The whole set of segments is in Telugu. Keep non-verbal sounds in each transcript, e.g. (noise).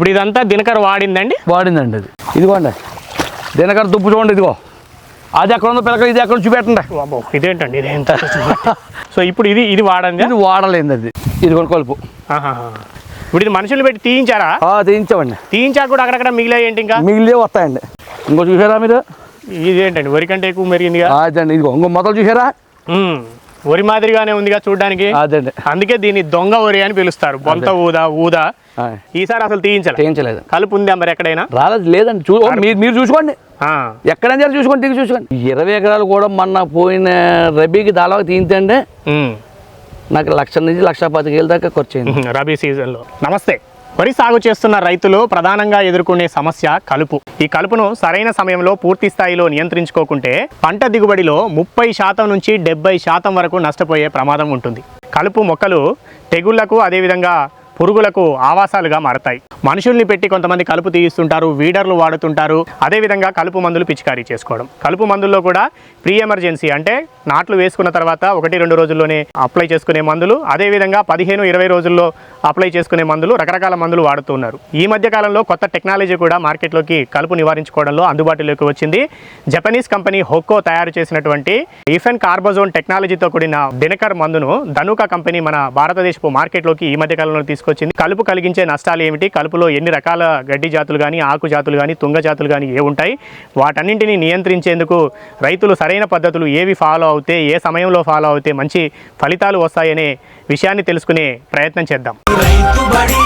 ఇప్పుడు ఇదంతా దినకర్ వాడిందండి? వాడిందండి అది. ఇదిగోండి. దినకర దుప్పు చూడండి ఇదిగో. అది ఎక్కడ ఉందో పిల్లక ఇది ఎక్కడ చూపెట్టండి. ఇదేంటండి? ఇది ఎంత (laughs) సో ఇప్పుడు ఇది ఇది వాడండి ఇది వాడలేదు అది. ఇదిగోండి కలుపు. ఇప్పుడు ఇది మనుషులు పెట్టి తీయించారా? తీయించామండి. తీయించాక కూడా అక్కడక్కడ మిగిలాయి ఏంటి ఇంకా? మిగిలితే వస్తాయండి. ఇంకో చూసారా మీరు? ఇదేంటండి? వరి కంటే ఎక్కువ మెరిగిందిగా? అదండి ఇదిగో. ఇంకో మొదలు చూసారా? వరి మాదిరిగానే ఉందిగా చూడడానికి? అదండి అందుకే దీన్ని దొంగ వరి అని పిలుస్తారు. బొంత ఊదా ఊదా. ఈసారి అసలు తీయించాలి. తీయించలేదు. కలుపు ఉందా మరి ఎక్కడైనా? రాలేదు లేదండి. చూ మీరు చూసుకోండి. ఎక్కడైనా చూసుకోండి దిగి చూసుకోండి. ఇరవై ఎకరాలు కూడా మొన్న పోయిన రబీకి దాదాపు తీయించండి. నాకు లక్ష నుంచి లక్ష పదివేల దాకా ఖర్చు అయింది. రబీ సీజన్లో. నమస్తే. వరి సాగు చేస్తున్న రైతులు ప్రధానంగా ఎదుర్కొనే సమస్య కలుపు. ఈ కలుపును సరైన సమయంలో పూర్తి స్థాయిలో నియంత్రించుకోకుంటే పంట దిగుబడిలో ముప్పై శాతం నుంచి డెబ్బై శాతం వరకు నష్టపోయే ప్రమాదం ఉంటుంది. కలుపు మొక్కలు తెగుళ్ళకు అదేవిధంగా పురుగులకు ఆవాసాలుగా మారతాయి. మనుషుల్ని పెట్టి కొంతమంది కలుపు తీయిస్తుంటారు వీడర్లు వాడుతుంటారు. అదేవిధంగా కలుపు మందులు పిచికారీ చేసుకోవడం. కలుపు మందుల్లో కూడా ప్రీ ఎమర్జెన్సీ అంటే నాట్లు వేసుకున్న తర్వాత ఒకటి రెండు రోజుల్లోనే అప్లై చేసుకునే మందులు అదేవిధంగా పదిహేను ఇరవై రోజుల్లో అప్లై చేసుకునే మందులు రకరకాల మందులు వాడుతున్నారు ఈ మధ్య కాలంలో కొత్త టెక్నాలజీ కూడా మార్కెట్లోకి కలుపు నివారించుకోవడంలో అందుబాటులోకి వచ్చింది. జపనీస్ కంపెనీ హోకో తయారు చేసినటువంటి ఈఫెన్ కార్బోజోన్ టెక్నాలజీతో కూడిన దినకర్ మందును ధనుక కంపెనీ మన భారతదేశపు మార్కెట్లోకి ఈ మధ్య కాలంలో తీసుకొచ్చింది. కలుపు కలిగించే నష్టాలు ఏమిటి? కలుపులో ఎన్ని రకాల గడ్డి జాతులు కానీ ఆకు జాతులు కానీ తుంగ జాతులు కానీ ఏ ఉంటాయి? వాటన్నింటినీ నియంత్రించేందుకు రైతులు సరైన పద్ధతులు ఏవి ఫాలో అవుతే ఏ సమయంలో ఫాలో అవుతే మంచి ఫలితాలు వస్తాయనే విషయాన్ని తెలుసుకునే ప్రయత్నం చేద్దాం. రైతు బడి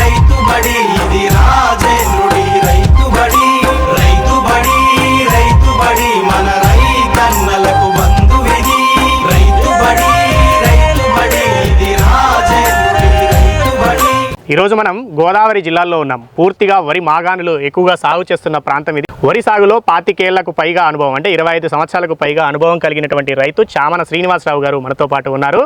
రైతు బడి ఇది రాజే. ఈరోజు మనం గోదావరి జిల్లాలో ఉన్నాం. పూర్తిగా వరి మాగాణులు ఎక్కువగా సాగు చేస్తున్న ప్రాంతం ఇది. వరి సాగులో పాతికేళ్ళకు పైగా అనుభవం అంటే ఇరవై ఐదు సంవత్సరాలకు పైగా అనుభవం కలిగినటువంటి రైతు చామన శ్రీనివాసరావు గారు మనతో పాటు ఉన్నారు.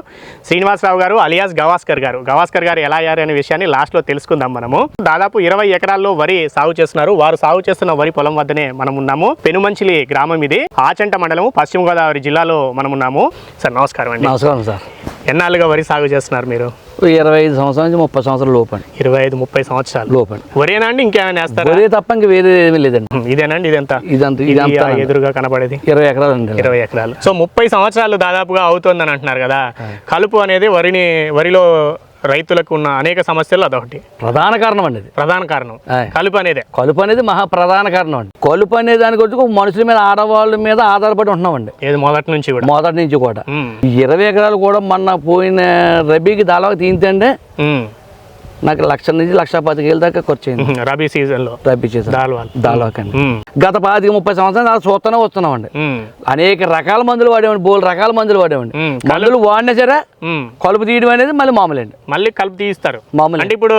శ్రీనివాసరావు గారు అలియాస్ గవాస్కర్ గారు. గవాస్కర్ గారు ఎలా అయ్యారు అనే విషయాన్ని లాస్ట్లో తెలుసుకుందాం మనము. దాదాపు ఇరవై ఎకరాల్లో వరి సాగు చేస్తున్నారు. వారు సాగు చేస్తున్న వరి పొలం వద్దనే మనం ఉన్నాము. పెనుమంచిలి గ్రామం ఇది. ఆచంట మండలం పశ్చిమ గోదావరి జిల్లాలో మనం ఉన్నాము. సార్ నమస్కారం అండి. నమస్కారం సార్. ఎన్నాళ్ళుగా వరి సాగు చేస్తున్నారు మీరు? ఇరవై ఐదు సంవత్సరాల నుంచి ముప్పై సంవత్సరాల లోపండి. ఇరవై ఐదు ముప్పై సంవత్సరాలు. లోపండి. వరేనా అండి? ఇంకేమైనా వేస్తారా? ఒరే తప్ప ఇంక వేరే ఏమీ లేదండి. ఇదేనండి ఇదెంత? ఇదంతా ఇది ఇదంతా ఎదురుగా కనబడేది. ఇరవై ఎకరాలు అండి ఇరవై ఎకరాలు. సో ముప్పై సంవత్సరాలు దాదాపుగా అవుతుందని అంటున్నారు కదా. కలుపు అనేది వరిని వరిలో రైతులకు ఉన్న అనేక సమస్యలు అదొకటి. ప్రధాన కారణం అండి ఇది. ప్రధాన కారణం. కలుపు అనేదే. కలుపు అనేది మహా ప్రధాన కారణం అండి. కలుపు అనే వచ్చి ఒక మనుషుల మీద ఆడవాళ్ళ మీద ఆధారపడి ఉంటున్నామండి. ఏది మొదటి నుంచి కూడా. మొదటి నుంచి కూడా. ఇరవై ఎకరాలు కూడా మొన్న పోయిన రబీకి దాదాపు ఉమ్, నాకు లక్ష నుంచి లక్ష పదివేల దాకా ఖర్చు అయింది రబీ సీజన్. లో రబీ దాదాకండి ఉమ్, గత పాతిక ముప్పై సంవత్సరాలు అలా చూస్తూనే వస్తున్నామండి. అనేక రకాల మందులు వాడేవండి బోల్ రకాల మందులు వాడేవండి మందులు వాడినా సరే. కలుపు తీయడం అనేది మళ్ళీ మామూలు అండి. మళ్ళీ కలుపు తీయిస్తారు. మామూలు. అంటే ఇప్పుడు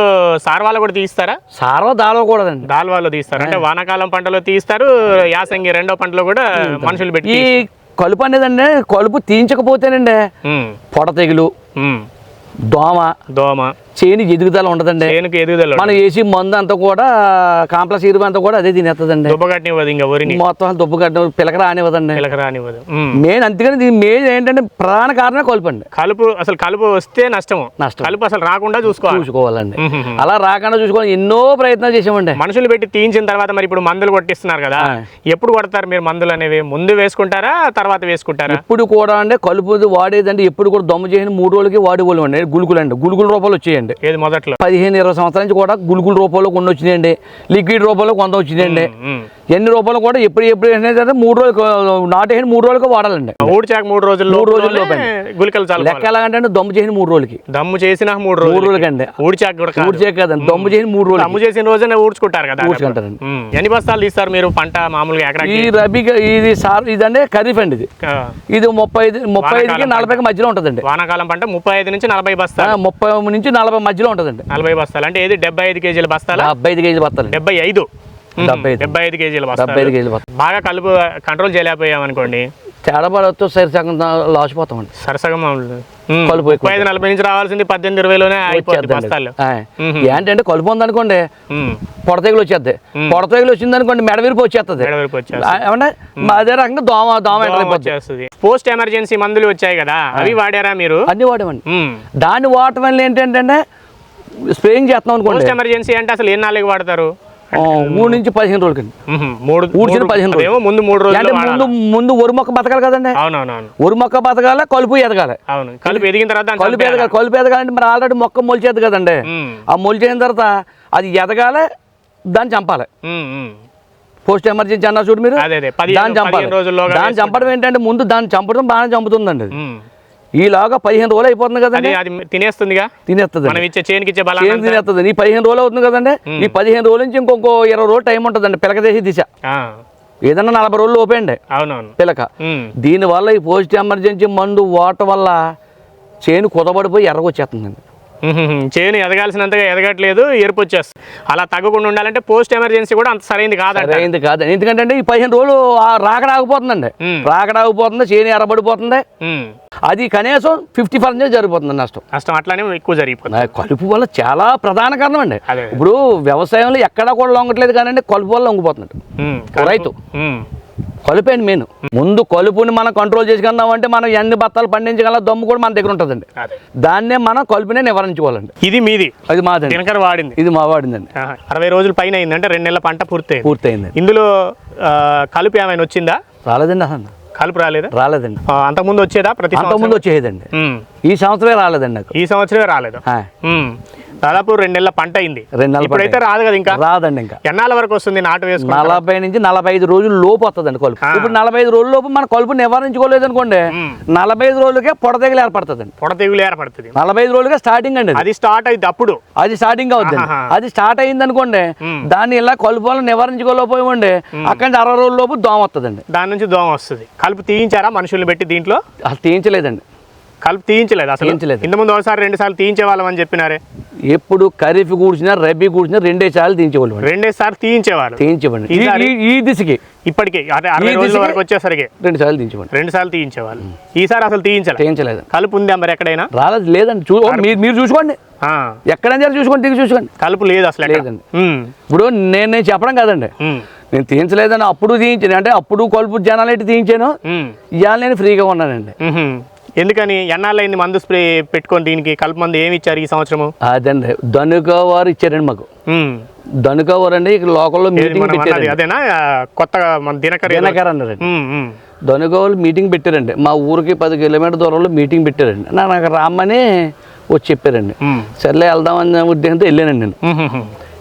సార్వాలో కూడా తీయిస్తారా? సార్వ దాడవకూడదండి దాల్వాలో తీస్తారు. అంటే వానాకాలం పంటలో తీస్తారు యాసంగి రెండో పంటలో కూడా మనుషులు పెట్టి ఈ కలుపు అనేదండి కలుపు తీయించకపోతేనండి పొడ తెగులు దోమ దోమ. చేని ఎదుగుదల ఉండదండి. చేనుకు ఎదుగుదల మనం వేసి మందు అంతా కూడా కాంప్లెక్స్ ఇరువు అంతా కూడా అదే తినేస్తుందండి. దుబ్బగట్టినివ్వదు ఇంకా వరిని మొత్తం దుబ్బగడ్డ పిలక రానివ్వదండి. పిలక రానివ్వదు. మెయిన్ అందుకని దీని మెయిన్ ఏంటంటే ప్రధాన కారణం కలుపు అండి కలుపు అసలు కలుపు వస్తే నష్టము. నష్టం. కలుపు అసలు రాకుండా చూసుకోవాలి. చూసుకోవాలండి. అలా రాకుండా చూసుకోవాలి ఎన్నో ప్రయత్నాలు చేసామండి మనుషులు పెట్టి తీయించిన తర్వాత మరి ఇప్పుడు మందులు కొట్టిస్తున్నారు కదా. ఎప్పుడు కొడతారు మీరు మందులు అనేవి? ముందు వేసుకుంటారా తర్వాత వేసుకుంటారా? ఎప్పుడు కూడా అంటే కలుపు వాడేదండి ఎప్పుడు కూడా దమ్ము చేసిన మూడు రోజులకి వాడేవాళ్ళు అండి గులుకులు అండి గులుకుల రూపాయలు వచ్చేయండి. ఏది మొదట్లో? పదిహేను ఇరవై సంవత్సరాల నుంచి కూడా గులుకుల రూపంలో కొన్ని వచ్చినాయండి. లిక్విడ్ రూపంలో కొంత వచ్చినాయండి. ఎన్ని రూపాయలు కూడా ఎప్పుడు ఎప్పుడు వేసినా మూడు రోజులు నాటేసిన మూడు రోజులకు వాడాలండి. ఊడ్చాక మూడు రోజులు మూడు రోజుల లోపలనే. గుళికలు చాలు లెక్క ఎలాగంటే దమ్ము చేసిన మూడు రోజులకి. దమ్ము చేసిన మూడు మూడు రోజులు రోజులకండి. ఊడ్చాక కూడా కాదు. ఊడ్చే కదండి దమ్ము చేసిన మూడు రోజులు దమ్ము చేసిన రోజునే ఊడ్చుకుంటారు కదా ఊడ్చుకుంటారండి. ఎన్ని బస్తాలు తీస్తారు మీరు పంట మామూలుగా ఈ ఎకరాకి రబీగా ఇది సార్ ఇదండి ఖరీఫ్ అండి ఇది. ఇది ముప్పై ఐదు ముప్పై ఐదుకి నలభైకి మధ్యలో ఉంటుందండి. వానాకాలం పంట ముప్పై ఐదు నుంచి నలభై ఆ, బస్తాలు ముప్పై నుంచి నలభై మధ్యలో ఉంటుందండి. నలభై బస్తాలు. అంటే ఏది? డెబ్బై ఐదు కేజీల బస్తాలా? డెబ్బై ఐదు కేజీలు బత్తాలండి డెబ్బై ఐదు. డెబ్బై ఐదు. కేజీల డెబ్బై ఐదు బస్తాలు. కేజీలు బాగా కలుపు కంట్రోల్ చేయలేకపోయాం అనుకోండి తేడా పడవచ్చు సరి సగం లాసిపోతామండి. సరసగా. కలుపు ఐదు నలభై నుంచి రావాల్సింది పద్దెనిమిది ఇరవైలోనే. ఏంటంటే కలుపు ఉందనుకోండి. పొడతెగులు వచ్చేద్ది. పొడతెగులు వచ్చింది అనుకోండి మెడ విరిపి వచ్చేస్తుంది. ఏమంటే అదే రకంగా దోమ దోమ పోస్ట్ ఎమర్జెన్సీ మందులు వచ్చాయి కదా అవి వాడారా మీరు? అన్ని వాడేమండి ఉమ్. దాన్ని వాడటం వల్ల ఏంటంటే స్ప్రేయింగ్ చేస్తాం అనుకోండి. ఎమర్జెన్సీ అంటే అసలు ఏ నాలుగు వాడతారు? మూడు నుంచి పదిహేను రోజులకండి మ్మ్. మూడు ఊడ్చిన పదిహేను రోజులు. ముందు మూడు రోజులు అంటే ముందు ముందు ఒరి మొక్క బతకాలి కదండి. అవునవునవును. ఒరి మొక్క బతకాలి కలుపు ఎదగాలి. అవును. కలిపి ఎదిగిన తర్వాత కలుపు ఎదగాలి. కలుపు ఎదగాలంటే మరి ఆల్రెడీ మొక్క మొలిచేది కదండి. ఆ మొలిచేసిన తర్వాత అది ఎదగాలి దాన్ని చంపాలి. పోస్ట్ ఎమర్జెన్సీ అన్నారు చూడు మీరు. దాన్ని చంపాలి. దాన్ని. చంపడం ఏంటంటే ముందు దాన్ని చంపడం బాగానే చంపుతుందండి. ఈలాగా పదిహేను రోజులు అయిపోతుంది కదండి. అది తినేస్తుందిగా? తినేస్తుంది మనం ఇచ్చే చేనుకి ఇచ్చే బలాన్ని తినేస్తుంది. ఈ పదిహేను రోజులు అవుతుంది కదండి. ఈ పదిహేను రోజుల నుంచి ఇంకొక ఇరవై రోజులు టైం ఉంటుందండి పిలక చేసి దిశ. ఏదన్నా నలభై రోజులు ఓపేయండి అవునవును. పిలక. దీనివల్ల ఈ పోస్ట్ ఎమర్జెన్సీ మందు వాడటం వల్ల చేను కుదబడిపోయి ఎర్రగొచ్చేస్తుందండి. చేను ఎదగాల్సినంతగా ఎదగట్లేదు ఎరుపు వచ్చేస్తుంది అలా తగ్గకుండా ఉండాలంటే పోస్ట్ ఎమర్జెన్సీ కూడా అంత సరైనది కాదంట సరైంది కాదు. ఎందుకంటే ఈ పదిహేను రోజులు ఆ రాకడ ఆగిపోతుందండి మ్మ్. రాకడ ఆగిపోతుంది చేను ఎర్రబడిపోతుంది మ్మ్. అది కనీసం ఫిఫ్టీ పర్సెంట్ జరిగిపోతుంది నష్టం. నష్టం అట్లానే ఎక్కువ జరిగిపోతుంది. కలుపు వల్ల చాలా ప్రధాన కారణం అండి. ఇప్పుడు వ్యవసాయంలో ఎక్కడా కూడా లొంగట్లేదు కానీ కలుపు వల్ల మ్మ్. రైతు. మ్మ్. కలుపే మెయిన్. ముందు కలుపుని మనం కంట్రోల్ చేసుకుందాం అంటే మనం ఎన్ని బత్తాలు పండించగల దమ్ము కూడా మన దగ్గర ఉంటుందండి. దాన్నే మనం కలుపునే నివారించుకోవాలండి. ఇది మీది. అది మాదండి. దినకర వాడింది. ఇది మా వాడిందండి. అరవై రోజుల పైన అయిందంటే రెండు నెలల పంట పూర్తయింది. పూర్తయిందండి ఇందులో కలుపు ఏమైనా వచ్చిందా? రాలేదండి అసలు. కలుపు రాలేదా? రాలేదండి. అంతకుముందు వచ్చేదా ప్రతి అంతకుముందు వచ్చేదండి. ఈ సంవత్సరమే రాలేదండి నాకు ఈ సంవత్సరమే రాలేదు. దాదాపు రెండు నెలల పంట అయింది. రెండు నెలల ఇప్పుడైతే రాదు కదా ఇంకా? రాదండి ఇంకా. ఎన్నాళ్ళ వరకు వస్తుంది నాటు వేసుకున్న నలభై నుంచి నలభై ఐదు రోజులు లోపు వస్తుందండి కలుపు. ఇప్పుడు నలభై ఐదు రోజుల లోపు మన కలుపు నివారించుకోలేదు అనుకోండి. నలభై ఐదు రోజులకే పొడ తెగలు ఏర్పడుతుందండి. పొడ తెగులు ఏర్పడుతుంది. నలభై ఐదు రోజులుగా స్టార్టింగ్ అండి అది. స్టార్ట్ అయింది అప్పుడు. అది స్టార్టింగ్ అవుతుంది. అది స్టార్ట్ అయింది అనుకోండి. దాన్ని ఇలా కలుపు వల్ల నివారించుకోలేకపోయామండి అక్కడి నుంచి అరవై రోజుల లోపు దోమ వస్తుందండి. దాని నుంచి దోమ వస్తుంది. కలుపు తీయించారా మనుషుల్ని పెట్టి దీంట్లో? అసలు తీయించలేదండి. కలుపు తీయించలేదు అసలు. తీయించలేదు. ఇంత ముందు ఒకసారి రెండు సార్లు తీయించే వాళ్ళం అని చెప్పినారే. ఎప్పుడు ఖరీఫ్ కూర్చున్నా రబీ కూర్చున్నా రెండే సార్లు తీయించేవాళ్ళు రెండే సార్లు తీయించేవాళ్ళు. తీయించమండి ఈ- దిశకి. ఇప్పటికే అదే అరవై రోజుల వరకు వచ్చేసరికి రెండు సార్లు తీయించమండి రెండు సార్లు తీయించేవాళ్ళు. ఈసారి అసలు తీయించలే. తీయించలేదు. కలుపు ఉందా మరి ఎక్కడైనా? రాలేదు లేదండి. చూ మీరు చూసుకోండి. ఎక్కడైనా చూసుకోండి దిగి చూసుకోండి. కలుపు లేదు అసలు. లేదండి. ఇప్పుడు నేను నేను చెప్పడం కాదండి. నేను తీయించలేదని అప్పుడు తీయించాను. అంటే అప్పుడు కలుపు జనాలు ఎట్టి తీయించాను. ఇవాళ నేను ఫ్రీగా ఉన్నానండి. ఎందుకని ఎన్నాళ్ళైంది మందు స్ప్రే పెట్టుకొని దీనికి కలుపు మందు ఏమి ఇచ్చారు ఈ సంవత్సరము? అదండి. ధనుక వారు ఇచ్చారండి మాకు. ధనుక వారు అండి ఇక్కడ లోకల్లో మీటింగ్ పెట్టారండి. అదేనా? కొత్తగా మన దినకర దినకర్ అన్నారండి. ఉమ్, ధనుక వాళ్ళు మీటింగ్ పెట్టారండి. మా ఊరికి పది కిలోమీటర్ దూరంలో మీటింగ్ పెట్టారండి. నాకు రామ్మని వచ్చి చెప్పారండి. సర్లే వెళ్దామని ఉద్దేశంతో వెళ్ళానండి నేను.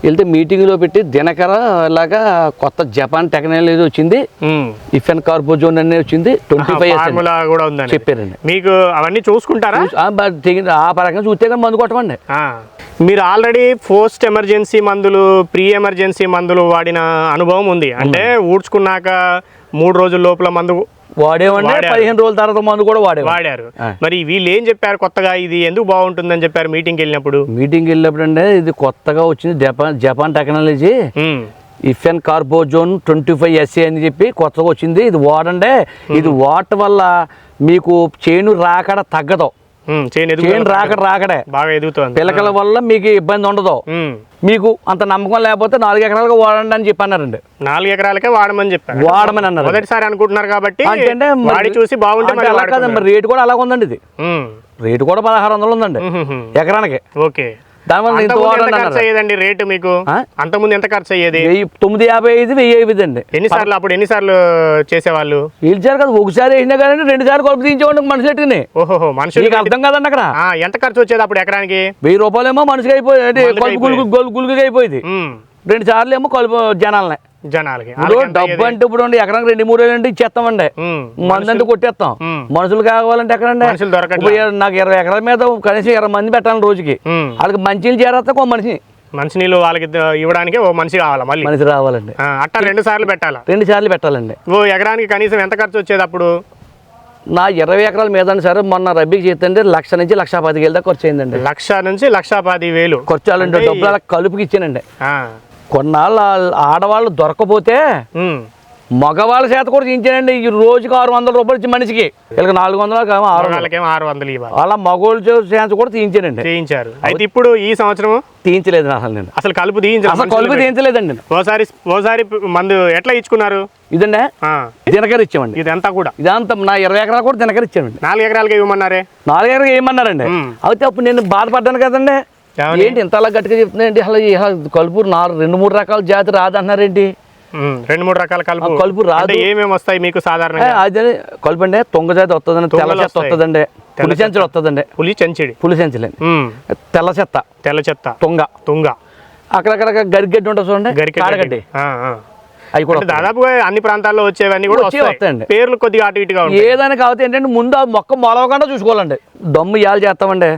వెళ్తే మీటింగ్లో పెట్టి దినకర ఇలాగా కొత్త జపాన్ టెక్నాలజీ వచ్చింది. ఉమ్. ఇఫెన్ కార్బోజోన్ అనేది వచ్చింది. ట్వంటీ ఫైవ్ కూడా ఉందని చెప్పారండి. మీకు అవన్నీ చూసుకుంటారా? ఆ పరంగా చూస్తే కానీ మందు కొట్టమండి. మీరు ఆల్రెడీ పోస్ట్ ఎమర్జెన్సీ మందులు ప్రీ ఎమర్జెన్సీ మందులు వాడిన అనుభవం ఉంది. అంటే ఊడ్చుకున్నాక మూడు రోజుల లోపల మందు వాడారు. పదిహేను రోజుల తర్వాత మందు కూడా వాడేవాడు. వాడారు. మరి వీళ్ళు ఏం చెప్పారు కొత్తగా? ఇది ఎందుకు బాగుంటుందని చెప్పారు మీటింగ్కి వెళ్ళినప్పుడు? మీటింగ్కి వెళ్ళినప్పుడు అంటే ఇది కొత్తగా వచ్చింది Japan Japan technology. Ipfencarbazone twenty five SA అని చెప్పి కొత్తగా వచ్చింది. ఇది వాడండి. ఇది వాడటం వల్ల మీకు చేను రాకడ తగ్గదు. చేను రాకడ రాకడే. బాగా ఎదుగుతోంది. పిలకల వల్ల మీకు ఇబ్బంది ఉండదు. మీకు అంత నమ్మకం లేకపోతే నాలుగు ఎకరాలుగా వాడండి అని చెప్పి అన్నారండి నాలుగు ఎకరాలకే వాడమని చెప్పారు. వాడమని అన్నారు. మొదటిసారి అనుకుంటున్నారు కాబట్టి అంటే వాడి చూసి బాగుంటే అంటే మళ్ళీ అలా కాదు మరి రేటు కూడా అలాగ ఉందండి ఇది రేటు కూడా పదహారు వందలు ఉందండి. ఎకరానికి. ఓకే. దానివల్ల ఇంత అయ్యేదండి రేటు మీకు? ఆ? అంతకుముందు ఎంత ఖర్చు అయ్యేది? తొమ్మిది యాభై ఐదు వెయ్యి ఐదు అండి ఎన్నిసార్లు అప్పుడు ఎన్నిసార్లు చేసేవాళ్ళు? పిలిచారు కదా ఒకసారి వేసినా కానీ రెండు సార్లు కొలుపు తీయించేవాడు మనిషి ఎట్టుకుని ఓహో మనుషులు నీకు అర్థం కదండి అక్కడ. ఎంత ఖర్చు వచ్చేది అప్పుడు ఎకరానికి? వెయ్యి రూపాయలేమో మనిషికి అయిపోయి గులుగు గొలు- గులుగుగా అయిపోయింది. రెండు సార్లు ఏమో కలుపు జనాలనే. జనాలకి. డబ్బు? అంటే ఇప్పుడు ఎకరానికి రెండు మూడు వేలు అంటే ఇచ్చేస్తామండి. మందంతా కొట్టేస్తాం. మనుషులు కావాలంటే ఎక్కడండి? నాకు ఇరవై ఎకరాల మీద కనీసం ఇరవై మంది పెట్టాలి రోజుకి. వాళ్ళకి మంచినీళ్ళు చేరేస్తా ఒక మనిషి మంచినీళ్ళు వాళ్ళకి ఇవ్వడానికి ఓ మనిషి కావాలా మళ్ళీ? మనిషి రావాలండి. ఆ, అట్టా రెండు సార్లు పెట్టాలా? రెండు సార్లు పెట్టాలండి. ఓ ఎకరానికి కనీసం ఎంత ఖర్చు వచ్చేది అప్పుడు? నా ఇరవై ఎకరాల మీద సరే మొన్న రబ్బీకి చేస్తుంటే లక్ష నుంచి లక్ష పదికి వెళ్దా ఖర్చు అయిందండి. లక్ష నుంచి లక్ష పది వేలు ఖర్చు అలాంటి డబ్బులు కలుపుకి ఇచ్చానండి. కొన్నాళ్ళు ఆడవాళ్ళు దొరకపోతే మగవాళ్ళ చేత కూడా తీయించానండి ఈ రోజుకి ఆరు వందల రూపాయలు ఇచ్చి మనిషికి. వీళ్ళకి నాలుగు వందలు ఆరు వందలు. వాళ్ళకేమో ఆరు వందలు ఇవ్వాలి. అలా మగోళ్ళ చేత కూడా తీయించానండి చేయించారు. అయితే ఇప్పుడు ఈ సంవత్సరం తీయించలేదు అసలు నేను. అసలు కలుపు తీయించారు అసలు కలుపు తీయించలేదండి ఓసారి ఓసారి మందు ఎట్లా ఇచ్చుకున్నారు? ఇదండి? దినకర ఇచ్చామండి. ఇదంతా కూడా? ఇదంతా నా ఇరవై ఎకరాలు కూడా దినకర ఇచ్చామండి. నాలుగు ఎకరాలకి ఇవ్వమన్నారే? నాలుగు ఎకరాలు ఏమన్నారండి మ్మ్. అయితే అప్పుడు నేను బాధపడ్డాను కదండి? ఏంటి ఇంత అలా గట్టిగా చెప్తున్నాయండి అసలు కలుపు నాలుగు రెండు మూడు రకాల జాతి రాదన్నారేంటి ఉమ్, రెండు మూడు రకాల కలుపు. కలుపు రాదు. అంటే ఏమేమి వస్తాయి మీకు ఏ, సాధారణంగా అదే కలుపు అండి తొంగ జాతి వస్తుందండి తెల్ల చెత్త. వస్తుందండి తెల్ల పులి చెంచులు వస్తుందండి పులి చెంచిడి. పులి చెంచులండి ఉమ్, తెల్ల చెత్త. తెల్ల చెత్త. తొంగ. తుంగ. అక్కడక్కడ గరిగడ్డి ఉంటుంది చూడండి ఆ. అవి కూడా దాదాపుగా అన్ని ప్రాంతాల్లో వచ్చేవన్నీ కూడా వస్తాయండి. పేర్లు కొద్దిగా అటు ఇటుగా ఏదైనా కాకపోతే ఏంటంటే ముందు ఆ మొక్క మొలవకుండా చూసుకోవాలండి. దమ్ము ఇవాళ చేస్తామండి.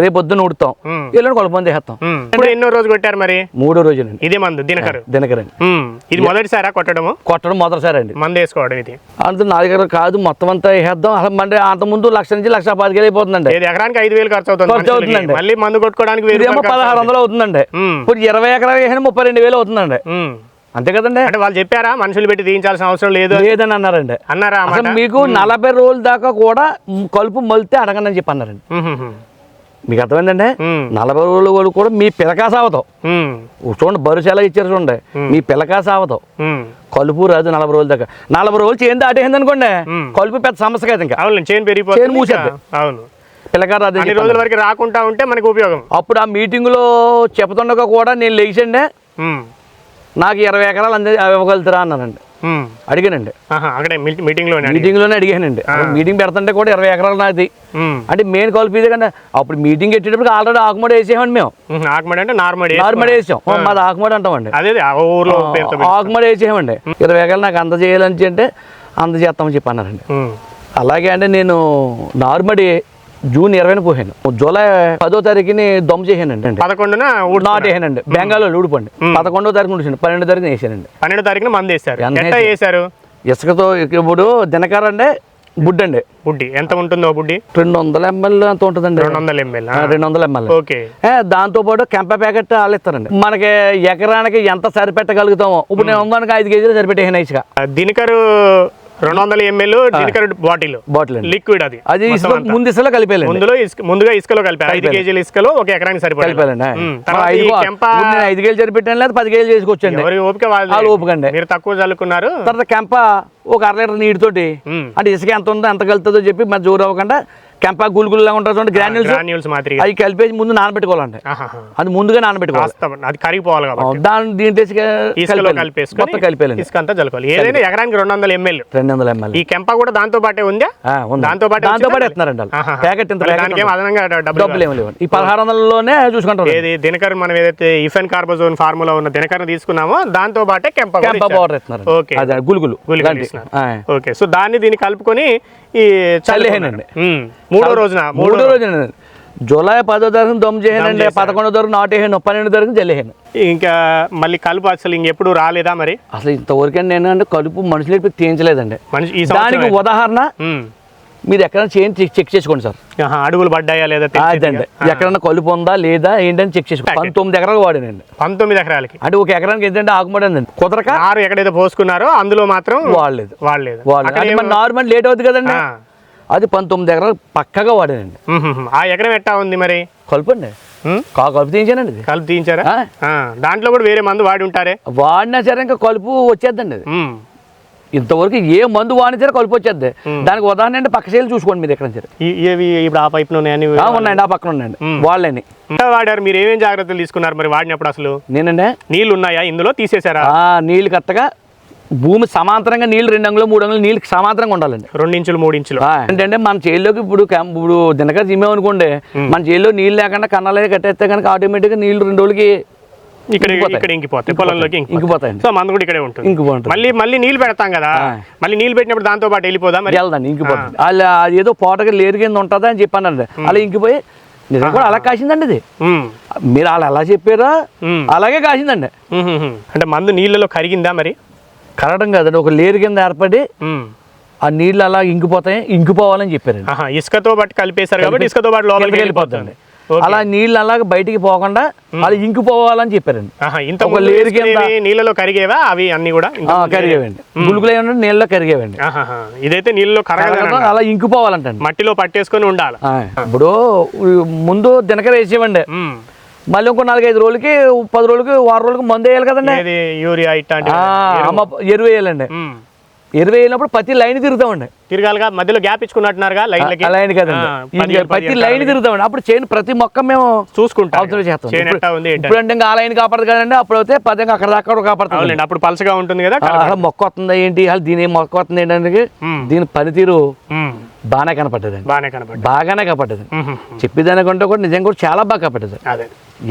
రేపు పొద్దున్న ఉడుతాం ఉమ్. ఎల్లుండి కొలపని చేస్తాం ఇప్పుడు ఎన్నో రోజు కొట్టారు మరి? మూడో రోజునండి ఇదే మందు దినకరు. దినకరండి ఉమ్, ఇది మొదటిసారా కొట్టడము? కొట్టడం మొదటిసారి అండి మందు వేసుకోవడం ఇది. అంత నా దగ్గర కాదు మొత్తం అంతా వేసేద్దాం. అసలు మన అంత ముందు లక్ష నుంచి లక్ష పాతికేలు అయిపోతుందండి. ఏది ఎకరానికి ఐదు వేలు ఖర్చు అవుతుంది ఖర్చు. అవుతుందండి. మళ్ళీ మందు కొట్టుకోవడానికి పదహారు. వందలు అవుతుందండి. ఇప్పుడు ఇరవై ఎకరాలు వేసిన ముప్పై రెండు వేలు అవుతుందండి. అంతే కదండి? అంటే వాళ్ళు చెప్పారా మనుషులు పెట్టి తీయించాల్సిన అవసరం లేదు? లేదని అన్నారండి. అన్నారా మీకు నలభై రోజుల దాకా కూడా కలుపు మలితే అడగండి అని చెప్పి అన్నారండి. మీకు అర్థమైందండి? నలభై రోజులు కూడా కూడా మీ పిలకా సావతాం ఉమ్, చూడండి బరుసు ఎలా ఇచ్చారు చూడండి. మీ పిలకా సావతాం ఉమ్. కలుపు రాదు నలభై రోజుల దాకా. నలభై రోజులు చేయం దాటేసింది అనుకోండి. కలుపు పెద్ద సమస్య కాదు ఇంకా. అవును చైన్ చైన్ మూసేద్ది. ఇంకా. అవును. రాదు అన్ని చెప్పి రోజుల. వరకు రాకుండా ఉంటే మనకి ఉపయోగం. అప్పుడు ఆ మీటింగ్లో చెప్తుండగా కూడా నేను లేచండి. నాకు ఇరవై ఎకరాలు అందే ఇవ్వగలుగుతారా అన్నానండి. అడిగానండి. అక్కడే మీటి- మీటింగ్లోనే అడిగి. మీటింగ్లోనే అడిగానండి. మీటింగ్ పెడుతుంటే కూడా ఇరవై ఎకరాలు నాది. అంటే మెయిన్ కలుపు ఇదే కదా అప్పుడు మీటింగ్ పెట్టేటప్పుడు ఆల్రెడీ ఆకుమడి వేసేసామండి మేము. ఆకుమడి అంటే నార్మల్ నార్మల్ వేసాం. మాది ఆకుమడి అంటామండి. అదే ఊర్లో. ఆకుమడి వేసేసామండి ఇరవై ఎకరాలు నాకు అందజేయాలని అంటే అందజేస్తామని చెప్పి అన్నారండి. అలాగే అంటే నేను నార్మడి జూన్ ఇరవైన పోయాను జూలై పదో తారీఖుని దమ్ చేశానండి పదకొండున ఊడ్చుకున్నారు. నాటేసానండి బెంగాల్లో ఊడిపోండి. పదకొండో తారీఖు ఉండిపోయింది పన్నెండో తారీఖున వేసానండి పన్నెండు తారీఖున మంది ఎంత వేశారు? ఇసుకతో ఇప్పుడు దినకారండి బుడ్ అండి బుడ్డి. ఎంత ఉంటుందో బుడ్డి? రెండు వందల ఎంఎల్ అంత ఉంటుందండి. రెండు వందల ఎంఎల్ రెండు వందల ఎంఎల్. ఓకే. దాంతో పాటు కెంప ప్యాకెట్ వాళ్ళు ఇస్తారండి. మనకి ఎకరానికి ఎంత సరిపెట్టగలుగుతామో. ఇప్పుడు నేను వందానికి ఐదు కేజీలు సరిపెట్టేసాను ఇసుక. దినకరు రెండు వందల ML Dinakar bottle. Bottle liquid అది. అది. ముందు ఇసుకలో కలిపేయాలండి. ముందులో ఇసుక ముందుగా ఇసుకలో కలిపారు ఐదు. కేజీల ఇసుకలో ఒక ఎకరానికి సరిపడాలి తర్వాత ఐదు కేజీలు సరిపెట్టాను లేదా పది కేజీలు చేసుకోవచ్చండి ఎవరి ఓపిక వాళ్ళ ఓపికండి. మీరు తక్కువ చల్లుకున్నారు. తర్వాత కెంప ఒక అర లీటర్ నీటితోటి. అంటే ఇసుక ఎంత ఉందో ఎంత కలుతుందో చెప్పి మరి జోరు అవ్వకుండా కెంప గుల్గుల్లా ఉంటుంది గ్రాన్యూల్స్. గ్రాన్యూల్స్ మాదిరిగా. అవి కలిపేసి ముందు నానబెట్టుకోవాలండి. అది ముందుగా నానబెట్టుకోవాలి. అది కరిగిపోవాలి కాబట్టి. దాని ఇసుకలో కలిపేయాలి. కలిపేసుకొని మొత్తం కలిపేయాలండి. ఇసుక అంతా చల్లుకోవాలి ఏదైనా ఎకరానికి రెండు వందల ఎంఎల్. రెండు వందల ఎంఎల్. ఈ కెంప కూడా దాంతో పాటే ఉందా? దాంతో పాటే దాంతో? పాటు ఆహాహా. ప్యాకెట్ ఇంత అదనంగా డబ్బులు ఏమి లేవండి. ఈ పదహారు వందలలోనే చూసుకుంటారు ఏది దినకర్ మనం ఏదైతే ఇఫెన్ కార్బోజోన్ ఫార్ములా ఉన్న దినకర్ తీసుకున్నామో దాంతో పాటే కెంప కెంప. పౌడర్ ఇస్తున్నారు ఓకే. అదే గులుగులు. ఓకే. సో దాన్ని దీన్ని కలుపుకొని ఈ చల్లేయనండి. మూడో రోజున మూడో రోజు జూలై పదో తారీఖు దమ్ చేశారు. పదకొండో తారీఖు నాటేసాను పన్నెండు తారీఖు జల్లేసాను ఇంకా మళ్ళీ కలుపు అసలు ఇంకెప్పుడు రాలేదా మరి? అసలు ఇంతవరకు నేను అంటే కలుపు మనుషులు తీయించలేదండి. మనిషి దానికి ఉదాహరణ. మీరు ఎక్కడైనా చేయండి చెక్ చేసుకోండి సార్. అడుగులు పడ్డాయా లేదా? అదండి. ఎక్కడన్నా కలుపు ఉందా లేదా ఏంటని చెక్ చేసుకోండి పంతొమ్మిది ఎకరాలు వాడానండి. పంతొమ్మిది ఎకరాలకి. అంటే ఒక ఎకరానికి ఏంటంటే ఆకుమడి అండి? కుదరక నారు ఎక్కడైతే పోసుకున్నారో అందులో మాత్రం వాడలేదు. వాడలేదు. నార్మల్ లేట్ అవుతుంది కదండి. అది పంతొమ్మిది ఎకరాలు పక్కగా వాడానండి. ఆ ఎకరం ఎట్టా ఉంది మరి? కలుపండి. కలుపు తీయించానండి కలుపు తీయించారా? దాంట్లో కూడా వేరే మందు వాడి ఉంటారే? వాడినా సరే ఇంకా కలుపు వచ్చేద్దండి అది. ఇంతవరకు ఏ మందు వాడినా సరే కలుపు వచ్చేద్ది. దానికి ఉదాహరణ అంటే పక్క చేలు చూసుకోండి మీరు ఎక్కడ సరే. ఇప్పుడు ఆ పైపులు ఉన్నాయండి ఆ పక్కన ఉన్నాయండి. వాళ్ళని. వాడారు మీరు ఏమేం జాగ్రత్తలు తీసుకున్నారు మరి వాడినప్పుడు అసలు? నేనండి. నీళ్ళు ఉన్నాయా? ఇందులో తీసేశారా? నీళ్ళు కరెక్ట్గా భూమి సమాంతరంగా నీళ్ళు రెండు అంగులు మూడు అంగులు నీళ్ళు సమాంతరంగా ఉండాలండి. రెండు ఇంచులు మూడు ఇంచులు ఏంటంటే మన చేల్లోకి ఇప్పుడు ఇప్పుడు దినక జిమ్మేమనుకోండి మన చేల్లో నీళ్ళు లేకుండా కన్నాలే కట్టేస్తే కనుక ఆటోమేటిక్గా నీళ్ళు రెండు రోజులకి ఇక్కడ ఇంకిపోతాయి. ఇక్కడ ఇంకిపోతాయి పొలంలోకి ఇంకిపోతాయి. ఇంకిపోతాయండి. సో మందు కూడా ఇక్కడే ఉంటుంది. ఇంకిపోతుంది మళ్ళీ మళ్ళీ నీళ్ళు పెడతాం కదా. మళ్ళీ నీళ్ళు పెట్టినప్పుడు దాంతో పాటు వెళ్ళిపోదా మరి? ఇంకిపోతుంది. అలా అది ఏదో పోటగా లేరు కింద ఉంటుందా అని చెప్పానండి. అలా ఇంకిపోయి నిజం కూడా అలా కాసిందండి ఇది. మీరు అలా ఎలా చెప్పారో అలాగే కాసిందండి. అంటే మందు నీళ్ళలో కరిగిందా మరి? కరగడం కాదండి ఒక లేరు కింద ఏర్పడి. ఆ నీళ్ళు అలా ఇంకిపోతాయి ఇంకిపోవాలని చెప్పారండి. ఆహా, ఇసుకతో పాటు కలిపేశారు కాబట్టి ఇసుకతో పాటు లోపలికి వెళ్ళిపోతుంది. అలా నీళ్ళు అలాగ బయటికి పోకుండా అలా ఇంకిపోవాలని చెప్పారండి. ఇంత ఒక లేరు కింద- నీళ్ళలో కరిగేవా? అవి అన్ని కూడా కరిగేవండి. గుళుకులు ఏమన్నా నీళ్ళలో కరిగేవండి. ఇదైతే నీళ్ళలో కరగడం అలా ఇంకిపోవాలంటండి. మట్టిలో పట్టేసుకొని ఉండాలి. ఇప్పుడు ముందు దినకర వేసేవండి. మళ్ళీ ఇంకో నాలుగైదు రోజులకి పది రోజులకి వారం రోజులకి మందు వేయాలి కదండి. యూరియా ఇట్లాంటి ఎరువు వేయాలండి. ఇరవై అయినప్పుడు ప్రతి లైన్ తిరుగుతామండి. తిరగాలిగా మధ్యలో గ్యాప్ ఇచ్చుకున్నట్టున్నారుగా ఆ లైన్ కదండి. ప్రతి లైన్ కావాలి. తిరుగుతామండి. అప్పుడు చేయని ప్రతి మొక్క మేము చూసుకుంటారు. అవతల చేస్తాం. చేను ఇప్పుడు అంటే ఇంకా ఆ లైన్ కాపాడదు కదండి. అప్పుడు అయితే పదంగా అక్కడ దాకా కూడా కాపాడుతుంది అప్పుడు పలసగా ఉంటుంది కదా అసలు మొక్క వస్తుందా ఏంటి? అసలు దీని ఏం మొక్క వస్తుంది ఏంటంటే. దీని పనితీరు బాగానే కనపడ్డదండి. బాగానే కనపడ్డా బాగానే కనపడ్డది. ఉహు, చెప్పేదానికంటే కూడా నిజంగా కూడా చాలా బాగా కనపడ్డది.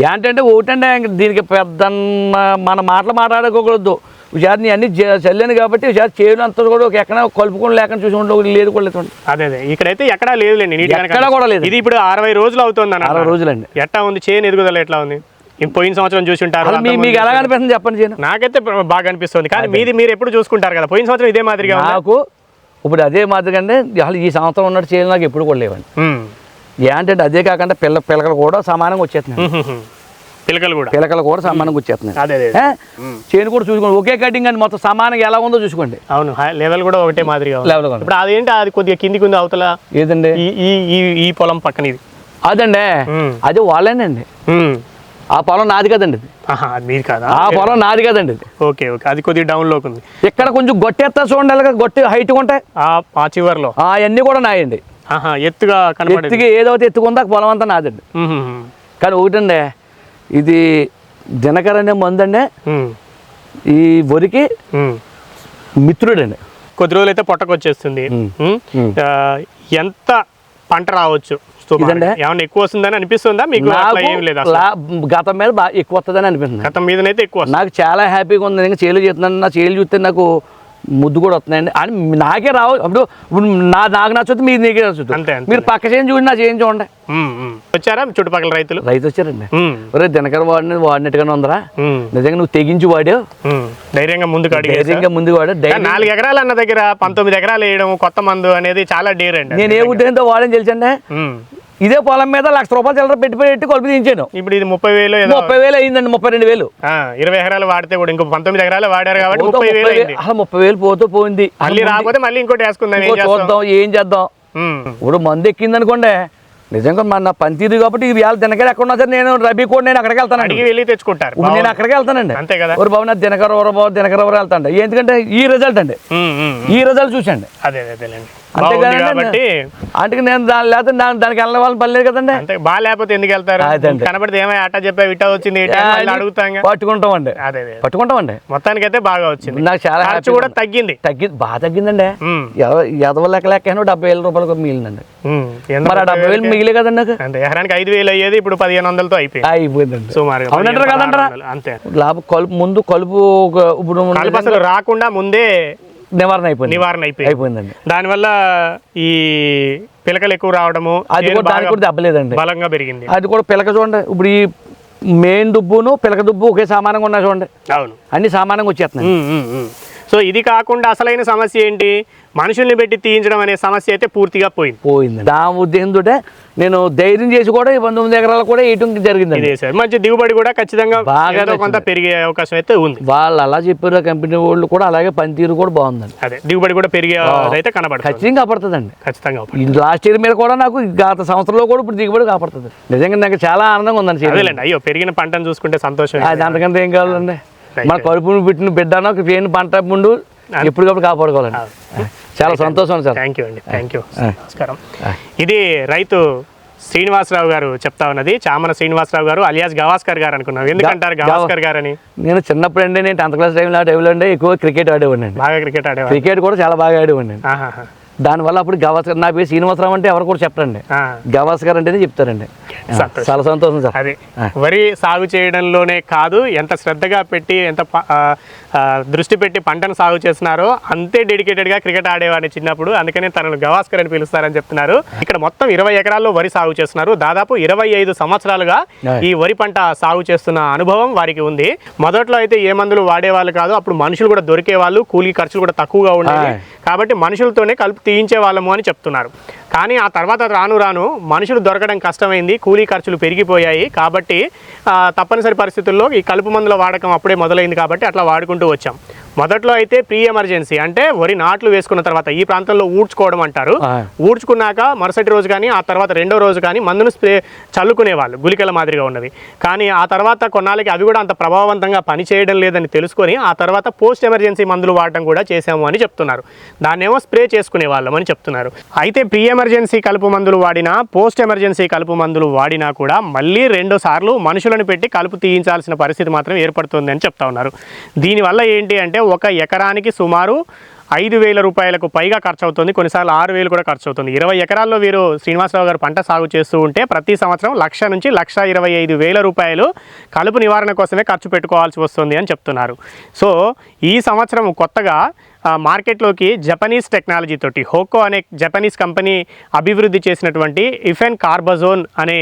ఏంటంటే ఒకటంటే దీనికి పెద్ద మన మాటలు మాట్లాడుకోకూడదు. ఒకసారి నీ అన్ని చల్లాను కాబట్టి చేను అంతా కూడా ఒక ఎక్కడ కలుపుకొని లేకుండా చూసి ఉండవు లేదు కూడా లేదు. అదే అదే. ఇక్కడైతే ఎక్కడా లేదులేండి నీట్ ఎక్కడా కూడా లేదు. ఇది ఇప్పుడు అరవై రోజులు అవుతుంది అన్న అరవై రోజులండి. ఎట్టా ఉంది? చేను ఎదుగుదల ఎట్లా ఉంది? పోయిన సంవత్సరం చూసి ఉంటారు మీకు ఎలా అనిపిస్తుంది చెప్పండి చేను? నాకైతే బాగా అనిపిస్తుంది కానీ మీది మీరు ఎప్పుడు చూసుకుంటారు కదా? పోయిన సంవత్సరం ఇదే మాదిరిగా? నాకు ఇప్పుడు అదే మాదిరిగా అంటే అసలు ఈ సంవత్సరం ఉన్నట్టు చేయాలి నాకు ఎప్పుడు కూడా లేవండి. ఏంటంటే అదే కాకుండా పిల్ల పిల్లకలు కూడా సమానంగా వచ్చేస్తున్నాయి. పిలకలు కూడా. పిల్లకలు కూడా సమానంగా వచ్చేస్తున్నాయి. అదే? చేను కూడా చూసుకోండి. ఒకే కటింగ్ అండి మొత్తం సమానంగా ఎలా ఉందో చూసుకోండి. అవును లెవెల్ కూడా ఒకటే మాదిరిగా. లెవెల్ ఇప్పుడు అదేంటి అది కొద్దిగా కిందికి ఉంది అవతల. ఏదండి? ఈ పొలం పక్కన ఇది అదండి. అది వాళ్ళేనండి. ఆ పొలం నాది కదండి మీది కాదా? ఆ పొలం నాది కదండి ఓకే ఓకే. అది కొద్దిగా డౌన్లోకి ఉంది. ఇక్కడ కొంచెం గొట్టెత్తా చూడండి గొట్టె హైట్ ఉంటాయి. ఆ చివర్లో. అవన్నీ కూడా నాయండి. ఆహా ఎత్తుగా ఎత్తుకి ఏదైతే ఎత్తుకుందో పొలం అంతా నాదండి. కానీ ఒకటండి ఇది దినకర్ అనే మందు ఉమ్. ఈ వరికి. మిత్రుడండి కొద్ది రోజులు అయితే. ఉమ్. ఆ, ఎంత పంట రావచ్చు? ఏమన్నా ఎక్కువ వస్తుందని అనిపిస్తుందా? మీకు గతం మీద బాగా ఎక్కువ వస్తుందని అనిపిస్తుంది. గతం మీదనైతే ఎక్కువ నాకు చాలా హ్యాపీగా ఉంది. ఇంకా చేలు చేస్తున్నాను. నా చేలు చూస్తే నాకు ముద్దు కూడా వస్తున్నాయండి. అని నాకే రావు. అప్పుడు నా నాకు నచ్చుతుంది మీరు నీకే నచ్చుతుంది అంతే. మీరు పక్క చేయం చూడండి నా చేయం చూడండి. వచ్చారా చుట్టుపక్కల రైతులు? రైతు వచ్చారండి. ఒరే దినకర వాడిని వాడినట్టుగానే ఉందరా. నిజంగా నువ్వు తెగించి వాడావు. ఉమ్. ధైర్యంగా ముందుకు? ధైర్యంగా ముందు వాడు నాలుగు ఎకరాలు అన్న దగ్గర పంతొమ్మిది ఎకరాలు వేయడం కొత్త మందు అనేది చాలా డేర్ అండి. నేను ఏ ఉద్దేశంతో వాడని తెలుసండి. ఇదే పొలం మీద లక్ష రూపాయలు చిల్లర పెట్టి పెట్టి కొలుపు దించాను ఇప్పుడు ఇది ముప్పై వేలు ముప్పై వేలు అయిందండి ముప్పై రెండు వేలు. ఇరవై ఎకరాలు వాడితే కూడా ఇంకో పంతొమ్మిది ఎకరాలు వాడారు కాబట్టి ముప్పై వేలు ముప్పై వేలు- అసలు ముప్పై వేలు పోతూ పోయింది. మళ్ళీ రాకపోతే మళ్ళీ ఇంకోటి వేసుకుందాం చూద్దాం ఏం చేద్దాం. ఇప్పుడు మందు ఎక్కింది అనుకోండి నిజంగా మన పనితీరు కాబట్టి వేళ దినకర ఎక్కడ ఉన్నా సరే నేను రబీ కూడా నేను అక్కడికి వెళ్తానండి. అడిగి వెళ్ళి తెచ్చుకుంటారు. నేను అక్కడికి వెళ్తానండి. అంతే కదా? ఒక బాబు నా దినకర బాబు దినకర వెళ్తాండి ఎందుకంటే ఈ రిజల్ట్ అండి. ఈ రిజల్ట్ చూసండి అదే అదే అదేలేండి. కాబట్టి అంటే నేను దాని లేకపోతే దాని- దానికి వెళ్ళిన వాళ్ళని పని లేదు కదండి. అంతే బాగా లేకపోతే ఎందుకు వెళ్తారు. కనబడితే ఏమై అట్ట చెప్పా ఇట్ట వచ్చింది అడుగుతాం పట్టుకుంటామండి. అదే అదే పట్టుకుంటామండి. మొత్తానికైతే బాగా వచ్చింది. నాకు చాలా ఖర్చు కూడా. తగ్గింది. తగ్గి బాగా తగ్గిందండి. ఎదవ లెక్క లెక్క డెబ్బై వేల రూపాయలకు మిగిలిందండి మరి డెబ్బై వేలు? మిగిలే కదండి నాకు. అంతే ఎకరానికి ఐదు వేలు అయ్యేది ఇప్పుడు పదిహేను వందలతో అయిపోయింది. అయిపోయిందండి. సుమారుగా అవునంటారా కదంటారా. అంతే. లాభం కలుపు ముందు కలుపు ఇప్పుడు అసలు రాకుండా ముందే నివారణ అయిపోయింది. నివారణ అయిపోయింది. అయిపోయిందండి. దానివల్ల ఈ పిలకలు ఎక్కువ రావడము అది కూడా దానికి కూడా దెబ్బలేదండి బలంగా పెరిగింది. అది కూడా పిలక చూడండి ఇప్పుడు ఈ మెయిన్ దుబ్బును పిలక దుబ్బు ఒకే సమానంగా ఉన్నాయి చూడండి. అవును. అన్ని సమానంగా వచ్చేస్తున్నాయి. సో ఇది కాకుండా అసలైన సమస్య ఏంటి? మనుషుల్ని పెట్టి తీయించడం అనే సమస్య అయితే పూర్తిగా పోయింది. పోయింది నా ఉద్దేశంతో నేను ధైర్యం చేసి కూడా ఈ పంతొమ్మిది ఎకరాలు కూడా వేయటం జరిగిందండి. ఇదే సార్. మంచి దిగుబడి కూడా ఖచ్చితంగా బాగా కొంత పెరిగే అవకాశం అయితే ఉంది. వాళ్ళు అలా చెప్పారు కంపెనీ వాళ్ళు కూడా అలాగే పనితీరు కూడా బాగుందండి. అదే దిగుబడి కూడా పెరిగే అయితే కనబడుతుంది. ఖచ్చితంగా కాపాడుతుందండి. ఖచ్చితంగా లాస్ట్ ఇయర్ మీద కూడా నాకు గత సంవత్సరంలో కూడా ఇప్పుడు దిగుబడి కాపాడుతుంది. నిజంగా నాకు చాలా ఆనందంగా ఉందండి. అదేలేండి అయ్యో పెరిగిన పంటను చూసుకుంటే సంతోషం అది అంతకంటే ఏం కావాలండి. మన కడుపును పెట్టిన బిడ్డను చేయని పంట ముందు ఎప్పటికప్పుడు కాపాడుకోవాలండి చాలా సంతోషం సార్. థ్యాంక్ యూ అండి. Thank you. నమస్కారం. ఇది రైతు శ్రీనివాసరావు గారు చెప్తా ఉన్నది. చామన శ్రీనివాసరావు గారు అలియాస్ గవాస్కర్ గారు అనుకున్నాం. ఎందుకంటారు గవా- గవాస్కర్ గారు అని నేను చిన్నప్పుడు అండి నేను టెన్త్ క్లాస్ టైంలో టైంలో అండి. ఎక్కువ క్రికెట్ ఆడేవాడిని బాగా క్రికెట్ ఆడేవారు. క్రికెట్ కూడా చాలా బాగా ఆడేవాడిని. దానివల్ల అప్పుడు గవాస్కర్ నా పేరు శ్రీనివాసరావు అంటే ఎవరు కూడా చెప్పరండి. గవాస్కర్ అంటేనే చెప్తారండి. చాలా సంతోషం సార్. అదే. వరి సాగు చేయడంలోనే కాదు ఎంత శ్రద్ధగా పెట్టి ఎంత దృష్టి పెట్టి పంటను సాగు చేస్తున్నారో అంతే డెడికేటెడ్గా క్రికెట్ ఆడేవాడిని చిన్నప్పుడు. అందుకనే తనను గవాస్కర్ అని పిలుస్తారని చెప్తున్నారు. ఇక్కడ మొత్తం ఇరవై ఎకరాల్లో వరి సాగు చేస్తున్నారు. దాదాపు ఇరవై ఐదు సంవత్సరాలుగా. ఈ వరి పంట సాగు చేస్తున్న అనుభవం వారికి ఉంది. మొదట్లో అయితే ఏ మందులు వాడేవాళ్ళు కాదు అప్పుడు మనుషులు కూడా దొరికే వాళ్ళు కూలీ ఖర్చులు కూడా తక్కువగా ఉండేవి. ఆయ్. కాబట్టి మనుషులతోనే కలుపు తీయించే వాళ్ళము అని చెప్తున్నారు. కానీ ఆ తర్వాత రాను రాను మనుషులు దొరకడం కష్టమైంది కూలీ ఖర్చులు పెరిగిపోయాయి కాబట్టి తప్పనిసరి పరిస్థితుల్లో ఈ కలుపు మందుల వాడకం అప్పుడే మొదలైంది కాబట్టి అట్లా వాడుకుంటూ వచ్చాం. మొదట్లో అయితే ప్రీ ఎమర్జెన్సీ అంటే వరి నాట్లు వేసుకున్న తర్వాత ఈ ప్రాంతంలో ఊడ్చుకోవడం అంటారు. ఊడ్చుకున్నాక మరుసటి రోజు కానీ ఆ తర్వాత రెండో రోజు కానీ మందును స్ప్రే చల్లుకునేవాళ్ళు గుళికల మాదిరిగా ఉన్నవి. కానీ ఆ తర్వాత కొన్నాళ్ళకి అవి కూడా అంత ప్రభావవంతంగా పనిచేయడం లేదని తెలుసుకొని ఆ తర్వాత పోస్ట్ ఎమర్జెన్సీ మందులు వాడటం కూడా చేసాము అని చెప్తున్నారు. దాన్నేమో స్ప్రే చేసుకునే వాళ్ళం అని చెప్తున్నారు. అయితే ప్రీ ఎమర్జెన్సీ కలుపు మందులు వాడినా పోస్ట్ ఎమర్జెన్సీ కలుపు మందులు వాడినా కూడా మళ్ళీ రెండు సార్లు మనుషులను పెట్టి కలుపు తీయించాల్సిన పరిస్థితి మాత్రం ఏర్పడుతుంది అని చెప్తా ఉన్నారు. దీనివల్ల ఏంటి అంటే ఒక ఎకరానికి సుమారు ఐదు వేల రూపాయలకు పైగా ఖర్చు అవుతుంది కొన్నిసార్లు ఆరు వేలు కూడా ఖర్చు అవుతుంది ఇరవై ఎకరాల్లో వీరు శ్రీనివాసరావు గారు పంట సాగు చేస్తూ ఉంటే ప్రతి సంవత్సరం లక్ష నుంచి లక్ష ఇరవై ఐదు వేల రూపాయలు కలుపు నివారణ కోసమే ఖర్చు పెట్టుకోవాల్సి వస్తుంది అని చెప్తున్నారు. సో ఈ సంవత్సరం కొత్తగా మార్కెట్లోకి జపనీస్ టెక్నాలజీ తోటి హోకో అనే జపనీస్ కంపెనీ అభివృద్ధి చేసినటువంటి ఇఫెన్ కార్బజోన్ అనే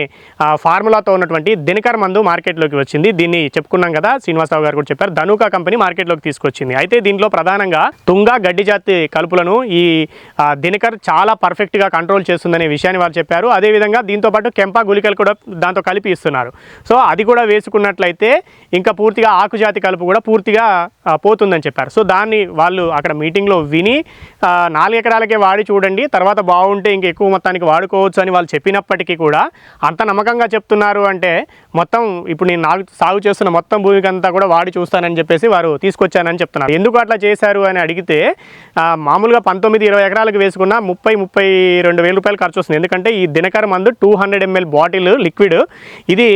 ఫార్ములాతో ఉన్నటువంటి దినకర్ మందు మార్కెట్లోకి వచ్చింది. దీన్ని చెప్పుకున్నాం కదా శ్రీనివాసరావు గారు కూడా చెప్పారు. ధనుకా కంపెనీ మార్కెట్లోకి తీసుకొచ్చింది. అయితే దీంట్లో ప్రధానంగా తుంగ గడ్డి జాతి కలుపులను ఈ దినకర్ చాలా పర్ఫెక్ట్గా కంట్రోల్ చేస్తుందనే విషయాన్ని వాళ్ళు చెప్పారు. అదేవిధంగా దీంతో పాటు కెంపా గుళికలు కూడా దాంతో కలిపి ఇస్తున్నారు. సో అది కూడా వేసుకున్నట్లయితే ఇంకా పూర్తిగా ఆకుజాతి కలుపు కూడా పూర్తిగా పోతుందని చెప్పారు. సో దాన్ని వాళ్ళు అక్కడ మీటింగ్లో విని నాలుగు ఎకరాలకే వాడి చూడండి తర్వాత బాగుంటే ఇంకా ఎక్కువ మొత్తానికి వాడుకోవచ్చు అని వాళ్ళు చెప్పినప్పటికీ కూడా అంత నమ్మకంగా చెప్తున్నారు అంటే మొత్తం ఇప్పుడు నేను నాలుగు సాగు చేస్తున్న మొత్తం భూమికి అంతా కూడా వాడి చూస్తానని చెప్పేసి వారు తీసుకొచ్చానని చెప్తున్నారు. ఎందుకు అట్లా చేశారు అని అడిగితే మామూలుగా పంతొమ్మిది ఇరవై ఎకరాలకు వేసుకున్న ముప్పై ముప్పై రెండు వేల రూపాయలు ఖర్చు వస్తుంది. ఎందుకంటే ఈ దినకర మందు two hundred ML bottle liquid ఇది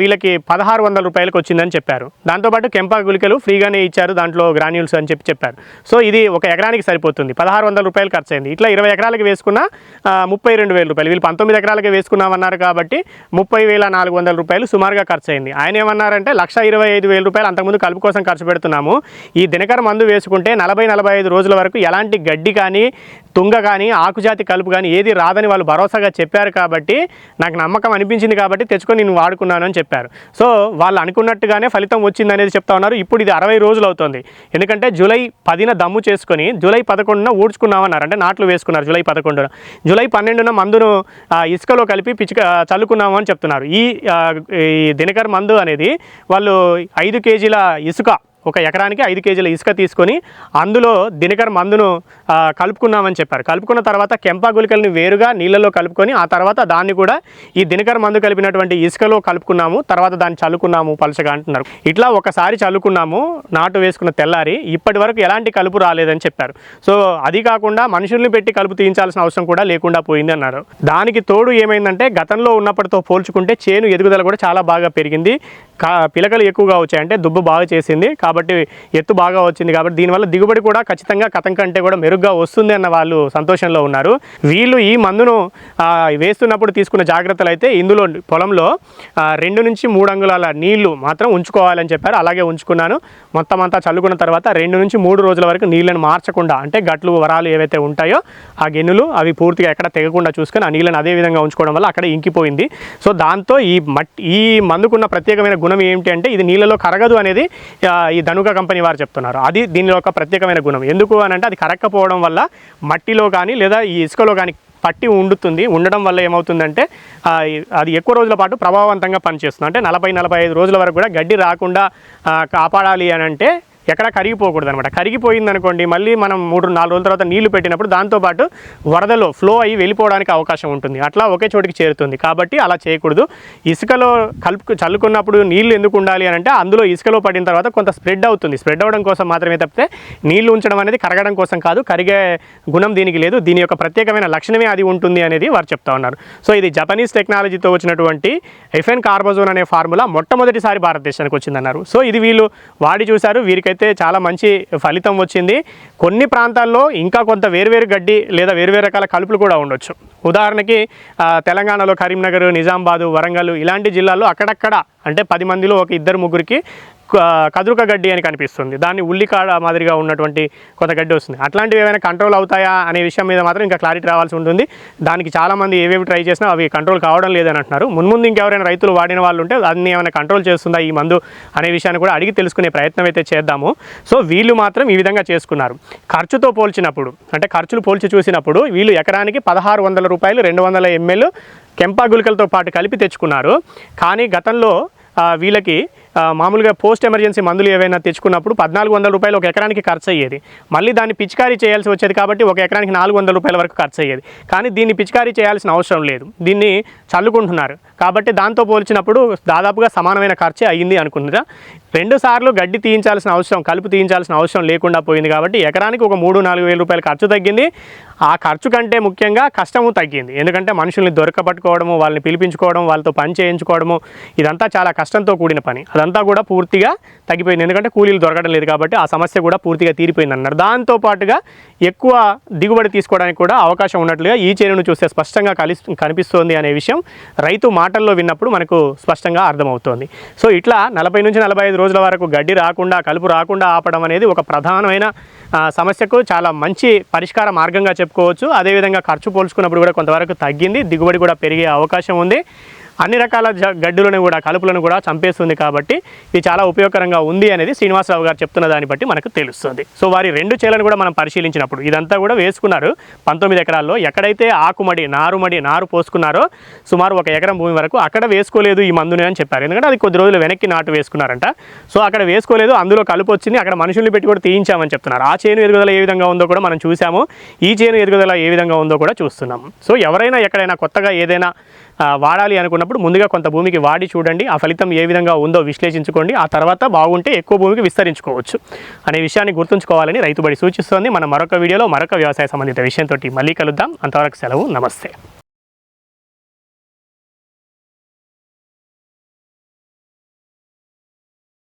వీళ్ళకి పదహారు వందల రూపాయలకు వచ్చిందని చెప్పారు. దాంతోపాటు కెంపా గుళికలు ఫ్రీగానే ఇచ్చారు దాంట్లో గ్రాన్యూల్స్ అని చెప్పి చెప్పారు. సో ఇది ఒక ఎకరానికి సరిపోతుంది. పదహారు వందల రూపాయలు ఖర్చు అయింది ఇట్లా ఇరవై ఎకరాలకు వేసుకున్న ముప్పై రెండు వేల రూపాయలు. వీళ్ళు పంతొమ్మిది ఎకరాలకి వేసుకున్నామన్నారు కాబట్టి ముప్పై వేల నాలుగు వందల రూపాయలు సుమారుగా ఖర్చు అయింది ఆయన ఏమన్నారంటే లక్ష ఇరవై ఐదు వేల రూపాయలు అంతకుముందు కలుపు కోసం ఖర్చు పెడుతున్నాము. ఈ దినకర మందు వేసుకుంటే నలభై నలభై ఐదు రోజుల వరకు ఎలాంటి గడ్డి కానీ తుంగ కానీ ఆకుజాతి కలుపు కానీ ఏది రాదని వాళ్ళు భరోసాగా చెప్పారు కాబట్టి నాకు నమ్మకం అనిపించింది కాబట్టి తెచ్చుకొని నేను వాడుకున్నాను అని చెప్పారు. సో వాళ్ళు అనుకున్నట్టుగానే ఫలితం వచ్చింది అనేది చెప్తా ఉన్నారు. ఇప్పుడు ఇది అరవై రోజులు అవుతుంది. ఎందుకంటే జూలై పదిన దమ్ము చేసుకొని జూలై పదకొండున ఊడ్చుకున్నామన్నారు. అంటే నాట్లు వేసుకున్నారు జూలై పదకొండున. జూలై పన్నెండున మందును ఇసుకలో కలిపి పిచ్చుక చల్లుకున్నాము అని చెప్తున్నారు. ఈ ఈ దినకర్ మందు అనేది వాళ్ళు ఐదు కేజీల ఇసుక ఒక ఎకరానికి ఐదు కేజీల ఇసుక తీసుకొని అందులో దినకర మందును కలుపుకున్నామని చెప్పారు. కలుపుకున్న తర్వాత కెంపా గుళికల్ని వేరుగా నీళ్ళలో కలుపుకొని ఆ తర్వాత దాన్ని కూడా ఈ దినకర మందు కలిపినటువంటి ఇసుకలో కలుపుకున్నాము. తర్వాత దాన్ని చల్లుకున్నాము పలుచగా అంటున్నారు. ఇట్లా ఒకసారి చల్లుకున్నాము నాటు వేసుకున్న తెల్లారి ఇప్పటి వరకు ఎలాంటి కలుపు రాలేదని చెప్పారు. సో అది కాకుండా మనుషుల్ని పెట్టి కలుపు తీయించాల్సిన అవసరం కూడా లేకుండా పోయింది అన్నారు. దానికి తోడు ఏమైందంటే గతంలో ఉన్నప్పటితో పోల్చుకుంటే చేను ఎదుగుదల కూడా చాలా బాగా పెరిగింది. కా పిలకలు ఎక్కువగా వచ్చాయి. అంటే దుబ్బు బాగా చేసింది. కాబట్టి ఎత్తు బాగా వచ్చింది. కాబట్టి దీనివల్ల దిగుబడి కూడా ఖచ్చితంగా కథం కంటే కూడా మెరుగ్గా వస్తుంది అన్న వాళ్ళు సంతోషంలో ఉన్నారు. వీళ్ళు ఈ మందును వేస్తున్నప్పుడు తీసుకున్న జాగ్రత్తలు అయితే ఇందులో పొలంలో రెండు నుంచి మూడు అంగుళాల నీళ్ళు మాత్రం ఉంచుకోవాలని చెప్పారు. అలాగే ఉంచుకున్నాను. మొత్తం అంతా చల్లుకున్న తర్వాత రెండు నుంచి మూడు రోజుల వరకు నీళ్ళని మార్చకుండా అంటే గట్లు వరాలు ఏవైతే ఉంటాయో ఆ గిన్నెలు అవి పూర్తిగా ఎక్కడ తెగకుండా చూసుకొని ఆ నీళ్ళని అదే విధంగా ఉంచుకోవడం వల్ల అక్కడ ఇంకిపోయింది. సో దాంతో ఈ మట్టి ఈ మందుకున్న ప్రత్యేకమైన గుణం ఏమిటి అంటే ఇది నీళ్ళలో కరగదు అనేది ఈ ధనుక కంపెనీ వారు చెప్తున్నారు. అది దీనిలో ఒక ప్రత్యేకమైన గుణం. ఎందుకు అని అంటే అది కరక్కపోవడం వల్ల మట్టిలో కానీ లేదా ఈ ఇసుకలో కానీ పట్టి ఉండుతుంది. ఉండడం వల్ల ఏమవుతుందంటే అది ఎక్కువ రోజుల పాటు ప్రభావవంతంగా పనిచేస్తుంది. అంటే నలభై నలభై ఐదు రోజుల వరకు కూడా గడ్డి రాకుండా కాపాడాలి అని అంటే ఎక్కడ కరిగిపోకూడదు అనమాట కరిగిపోయింది అనుకోండి మళ్ళీ మనం మూడు నాలుగు రోజుల తర్వాత నీళ్ళు పెట్టినప్పుడు దాంతోపాటు వరదలో ఫ్లో అయ్యి వెళ్ళిపోవడానికి అవకాశం ఉంటుంది. అట్లా ఒకే చోటికి చేరుతుంది. కాబట్టి అలా చేయకూడదు. ఇసుకలో కలుపు చల్లుకున్నప్పుడు నీళ్ళు ఎందుకు ఉండాలి అని అంటే అందులో ఇసుకలో పడిన తర్వాత కొంత స్ప్రెడ్ అవుతుంది. స్ప్రెడ్ అవ్వడం కోసం మాత్రమే తప్పితే నీళ్ళు ఉంచడం అనేది కరగడం కోసం కాదు కరిగే గుణం దీనికి లేదు. దీని యొక్క ప్రత్యేకమైన లక్షణమే అది ఉంటుంది అనేది వారు చెప్తా ఉన్నారు. సో ఇది జపనీస్ టెక్నాలజీతో వచ్చినటువంటి ఎఫెన్ కార్బోజోన్ అనే ఫార్ములా మొట్టమొదటిసారి భారతదేశానికి వచ్చిందన్నారు. సో ఇది వీళ్ళు వాడి చూశారు వీరికైతే చాలా మంచి ఫలితం వచ్చింది. కొన్ని ప్రాంతాల్లో ఇంకా కొంత వేరువేరు గడ్డి లేదా వేరువేరు రకాల కలుపులు కూడా ఉండొచ్చు. ఉదాహరణకి తెలంగాణలో కరీంనగర్ నిజామాబాదు వరంగల్ ఇలాంటి జిల్లాల్లో అక్కడక్కడ అంటే పది మందిలో ఒక ఇద్దరు ముగ్గురికి కదురుక గడ్డి అని కనిపిస్తుంది. దాన్ని ఉల్లికాడ మాదిరిగా ఉన్నటువంటి కొంత గడ్డి వస్తుంది. అట్లాంటివి ఏమైనా కంట్రోల్ అవుతాయా అనే విషయం మీద మాత్రం ఇంకా క్లారిటీ రావాల్సి ఉంటుంది. దానికి చాలామంది ఏవేవి ట్రై చేసినా అవి కంట్రోల్ కావడం లేదని అంటున్నారు. మున్ముందు ఇంకెవరైనా రైతులు వాడిన వాళ్ళు ఉంటే దాన్ని ఏమైనా కంట్రోల్ చేస్తుందా ఈ మందు అనే విషయాన్ని కూడా అడిగి తెలుసుకునే ప్రయత్నం అయితే చేద్దాము. సో వీళ్ళు మాత్రం ఈ విధంగా చేసుకున్నారు. ఖర్చుతో పోల్చినప్పుడు అంటే ఖర్చులు పోల్చి చూసినప్పుడు వీళ్ళు ఎకరానికి పదహారు వందల రూపాయలు రెండు వందల ఎంఎల్ కెంపా గుళికలతో పాటు కలిపి తెచ్చుకున్నారు. కానీ గతంలో వీళ్ళకి మామూలుగా పోస్ట్ ఎమర్జెన్సీ మందులు ఏవైనా తెచ్చుకున్నప్పుడు పద్నాలుగు వందల రూపాయలు ఒక ఎకరానికి ఖర్చు అయ్యేది. మళ్ళీ దాన్ని పిచికారీ చేయాల్సి వచ్చేది కాబట్టి ఒక ఎకరానికి నాలుగు వందల రూపాయల వరకు ఖర్చు అయ్యేది. కానీ దీన్ని పిచికారీ చేయాల్సిన అవసరం లేదు. దీన్ని చల్లుకుంటున్నారు. కాబట్టి దాంతో పోల్చినప్పుడు దాదాపుగా సమానమైన ఖర్చే అయ్యింది అనుకుంటున్నా రెండు సార్లు గడ్డి తీయించాల్సిన అవసరం కలుపు తీయించాల్సిన అవసరం లేకుండా పోయింది కాబట్టి ఎకరానికి ఒక మూడు నాలుగు వేల రూపాయల ఖర్చు తగ్గింది. ఆ ఖర్చు కంటే ముఖ్యంగా కష్టము తగ్గింది. ఎందుకంటే మనుషుల్ని దొరకబట్టుకోవడము వాళ్ళని పిలిపించుకోవడం వాళ్ళతో పని చేయించుకోవడము ఇదంతా చాలా కష్టంతో కూడిన పని. అదంతా కూడా పూర్తిగా తగ్గిపోయింది. ఎందుకంటే కూలీలు దొరకడం లేదు కాబట్టి ఆ సమస్య కూడా పూర్తిగా తీరిపోయింది అన్నారు. దాంతో పాటుగా ఎక్కువ దిగుబడి తీసుకోవడానికి కూడా అవకాశం ఉన్నట్లుగా ఈ చేనును చూస్తే స్పష్టంగా కలి కనిపిస్తోంది అనే విషయం రైతు మాటల్లో విన్నప్పుడు మనకు స్పష్టంగా అర్థమవుతోంది. సో ఇట్లా నలభై నుంచి నలభై ఐదు రోజుల వరకు గడ్డి రాకుండా కలుపు రాకుండా ఆపడం అనేది ఒక ప్రధానమైన సమస్యకు చాలా మంచి పరిష్కార మార్గంగా చెప్పుకోవచ్చు. అదేవిధంగా ఖర్చు పోల్చుకున్నప్పుడు కూడా కొంతవరకు తగ్గింది. దిగుబడి కూడా పెరిగే అవకాశం ఉంది. అన్ని రకాల జ గడ్డులను కూడా కలుపులను కూడా చంపేస్తుంది కాబట్టి ఇది చాలా ఉపయోగకరంగా ఉంది అనేది శ్రీనివాసరావు గారు చెప్తున్న దాన్ని బట్టి మనకు తెలుస్తుంది. సో వారి రెండు చేలను కూడా మనం పరిశీలించినప్పుడు ఇదంతా కూడా వేసుకున్నారు. పంతొమ్మిది ఎకరాల్లో ఎక్కడైతే ఆకుమడి నారుమడి నారు పోసుకున్నారో సుమారు ఒక ఎకరం భూమి వరకు అక్కడ వేసుకోలేదు ఈ మందుని అని చెప్పారు. ఎందుకంటే అది కొద్ది రోజులు వెనక్కి నాటు వేసుకున్నారంట. సో అక్కడ వేసుకోలేదు అందులో కలుపు వచ్చింది అక్కడ మనుషుల్ని పెట్టి కూడా తీయించామని చెప్తున్నారు. ఆ చేను ఎదుగుదల ఏ విధంగా ఉందో కూడా మనం చూసాము ఈ చేను ఎదుగుదల ఏ విధంగా ఉందో కూడా చూస్తున్నాం. సో ఎవరైనా ఎక్కడైనా కొత్తగా ఏదైనా వాడాలి అనుకున్నప్పుడు ముందుగా కొంత భూమికి వాడి చూడండి ఆ ఫలితం ఏ విధంగా ఉందో విశ్లేషించుకోండి ఆ తర్వాత బాగుంటే ఎక్కువ భూమికి విస్తరించుకోవచ్చు అనే విషయాన్ని గుర్తుంచుకోవాలని రైతుబడి సూచిస్తోంది. మనం మరొక వీడియోలో మరొక వ్యవసాయ సంబంధిత విషయంతో మళ్ళీ కలుద్దాం. అంతవరకు సెలవు నమస్తే.